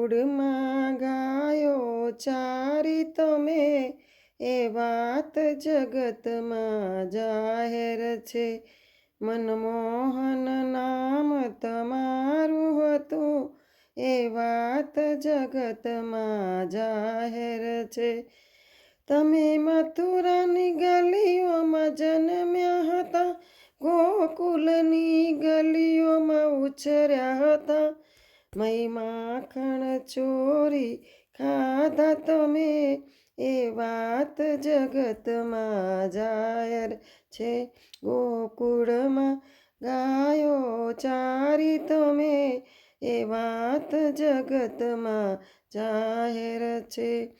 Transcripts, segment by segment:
ગોકુળમાં ગાયો ચારી તમે એ વાત જગતમાં જાહેર છે મનમોહન નામ તમારું હતું એ વાત જગતમાં જાહેર છે તમે મથુરાની ગલીઓમાં જન્મ્યા હતા ગોકુલની ગલીઓમાં ઉછર્યા હતા મય માખણ ચોરી ખાધા તમે? એ વાત જગતમાં જાહેર છે. ગોકુળમાં ગાયો ચારી તમે? એ વાત જગતમાં જાહેર છે.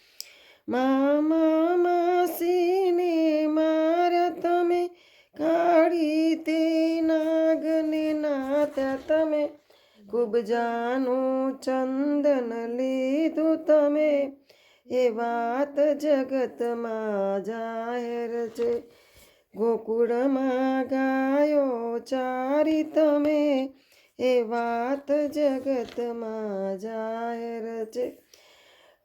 મામા માસીને માર્યા તમે? કાઢી તે નાગને નાત્યા તમે? ખૂબ જાનું ચંદન લીધું તમે. એ વાત જગતમાં જાહેર છે. ગોકુળમાં ગાયો ચારી તમે. એ વાત જગતમાં જાહેર છે.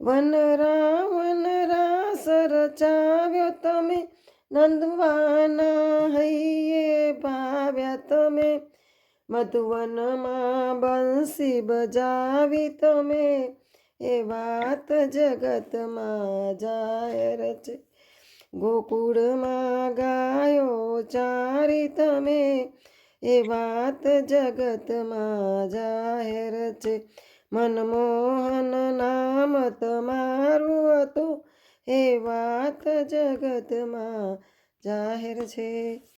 વન રાવણ રાસ રચાવ્યો તમે. નંદવાના હૈયે ભાવ્યા તમે. મધુવનમાં બંસી બજાવી તમે. એ વાત જગતમાં જાહેર છે ગોકુળમાં ગાયો ચારી તમે. એ વાત જગતમાં જાહેર છે મનમોહન નામ તમારું હતું. એ વાત જગતમાં જાહેર છે.